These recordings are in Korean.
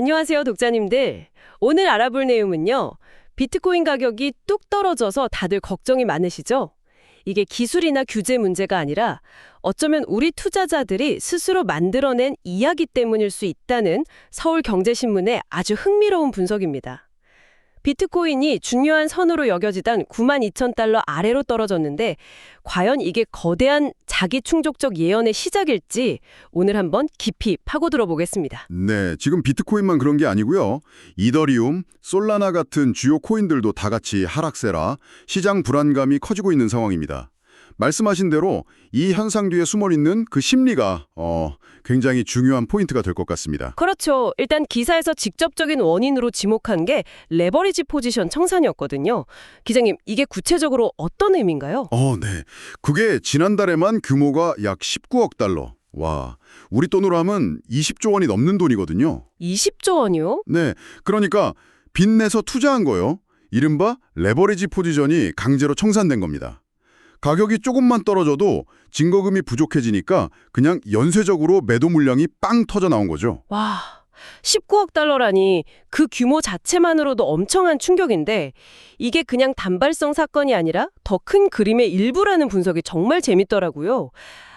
안녕하세요, 독자님들. 오늘 알아볼 내용은요. 비트코인 가격이 뚝 떨어져서 다들 걱정이 많으시죠? 이게 기술이나 규제 문제가 아니라 어쩌면 우리 투자자들이 스스로 만들어낸 이야기 때문일 수 있다는 서울경제신문의 아주 흥미로운 분석입니다. 비트코인이 중요한 선으로 여겨지던 9만 2천 달러 아래로 떨어졌는데 과연 이게 거대한 자기 충족적 예언의 시작일지 오늘 한번 깊이 파고들어 보겠습니다. 네, 지금 비트코인만 그런 게 아니고요. 이더리움, 솔라나 같은 주요 코인들도 다 같이 하락세라 시장 불안감이 커지고 있는 상황입니다. 말씀하신 대로 이 현상 뒤에 숨어 있는 그 심리가 어, 굉장히 중요한 포인트가 될 것 같습니다. 그렇죠. 일단 기사에서 직접적인 원인으로 지목한 게 레버리지 포지션 청산이었거든요. 기자님, 이게 구체적으로 어떤 의미인가요? 어, 네. 그게 지난달에만 규모가 약 19억 달러. 와, 우리 돈으로 하면 20조 원이 넘는 돈이거든요. 20조 원이요? 네, 그러니까 빚내서 투자한 거요. 이른바 레버리지 포지션이 강제로 청산된 겁니다. 가격이 조금만 떨어져도 증거금이 부족해지니까 그냥 연쇄적으로 매도 물량이 빵 터져 나온 거죠. 와, 19억 달러라니 그 규모 자체만으로도 엄청난 충격인데 이게 그냥 단발성 사건이 아니라 더 큰 그림의 일부라는 분석이 정말 재밌더라고요.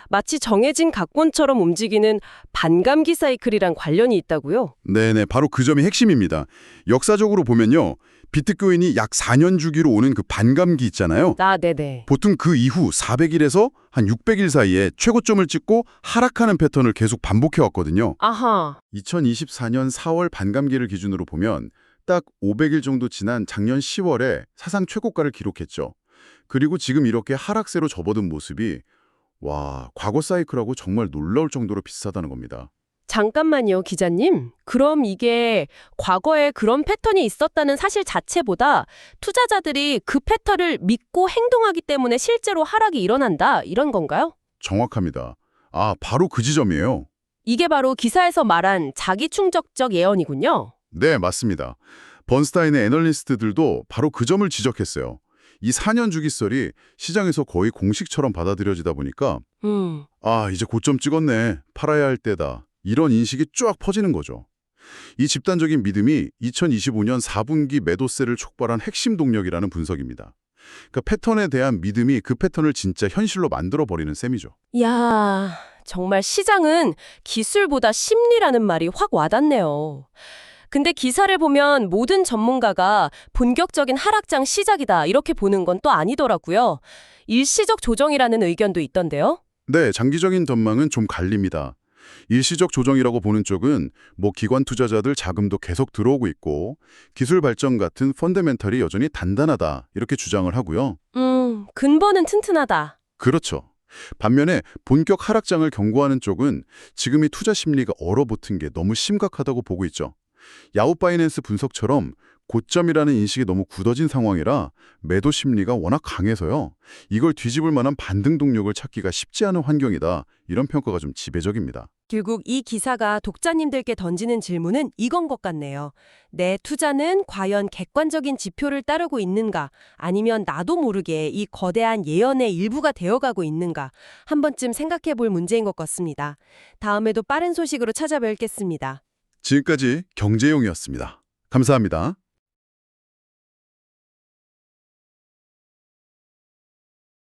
마치 정해진 각본처럼 움직이는 반감기 사이클이랑 관련이 있다고요? 네네, 바로 그 점이 핵심입니다. 역사적으로 보면요. 비트코인이 약 4년 주기로 오는 그 반감기 있잖아요. 아, 네네. 보통 그 이후 400일에서 한 600일 사이에 최고점을 찍고 하락하는 패턴을 계속 반복해 왔거든요. 아하. 2024년 4월 반감기를 기준으로 보면 딱 500일 정도 지난 작년 10월에 사상 최고가를 기록했죠. 그리고 지금 이렇게 하락세로 접어든 모습이 와, 과거 사이클하고 정말 놀라울 정도로 비슷하다는 겁니다. 잠깐만요, 기자님. 그럼 이게 과거에 그런 패턴이 있었다는 사실 자체보다 투자자들이 그 패턴을 믿고 행동하기 때문에 실제로 하락이 일어난다, 이런 건가요? 정확합니다. 아, 바로 그 지점이에요. 이게 바로 기사에서 말한 자기 충족적 예언이군요. 네, 맞습니다. 번스타인의 애널리스트들도 바로 그 점을 지적했어요. 이 4년 주기설이 시장에서 거의 공식처럼 받아들여지다 보니까 음, 아, 이제 고점 찍었네. 팔아야 할 때다. 이런 인식이 쫙 퍼지는 거죠. 이 집단적인 믿음이 2025년 4분기 매도세를 촉발한 핵심 동력이라는 분석입니다. 그러니까 패턴에 대한 믿음이 그 패턴을 진짜 현실로 만들어버리는 셈이죠. 야, 정말 시장은 기술보다 심리라는 말이 확 와닿네요. 근데 기사를 보면 모든 전문가가 본격적인 하락장 시작이다 이렇게 보는 건 또 아니더라고요. 일시적 조정이라는 의견도 있던데요. 네, 장기적인 전망은 좀 갈립니다. 일시적 조정이라고 보는 쪽은 뭐 기관 투자자들 자금도 계속 들어오고 있고 기술 발전 같은 펀더멘털이 여전히 단단하다 이렇게 주장을 하고요. 음, 근본은 튼튼하다. 그렇죠. 반면에 본격 하락장을 경고하는 쪽은 지금이 투자 심리가 얼어붙은 게 너무 심각하다고 보고 있죠. 야후 바이낸스 분석처럼 고점이라는 인식이 너무 굳어진 상황이라 매도 심리가 워낙 강해서요. 이걸 뒤집을 만한 반등 동력을 찾기가 쉽지 않은 환경이다. 이런 평가가 좀 지배적입니다. 결국 이 기사가 독자님들께 던지는 질문은 이건 것 같네요. 내 투자는 과연 객관적인 지표를 따르고 있는가? 아니면 나도 모르게 이 거대한 예언의 일부가 되어가고 있는가? 한 번쯤 생각해 볼 문제인 것 같습니다. 다음에도 빠른 소식으로 찾아뵐겠습니다. 지금까지 경제용이었습니다. 감사합니다.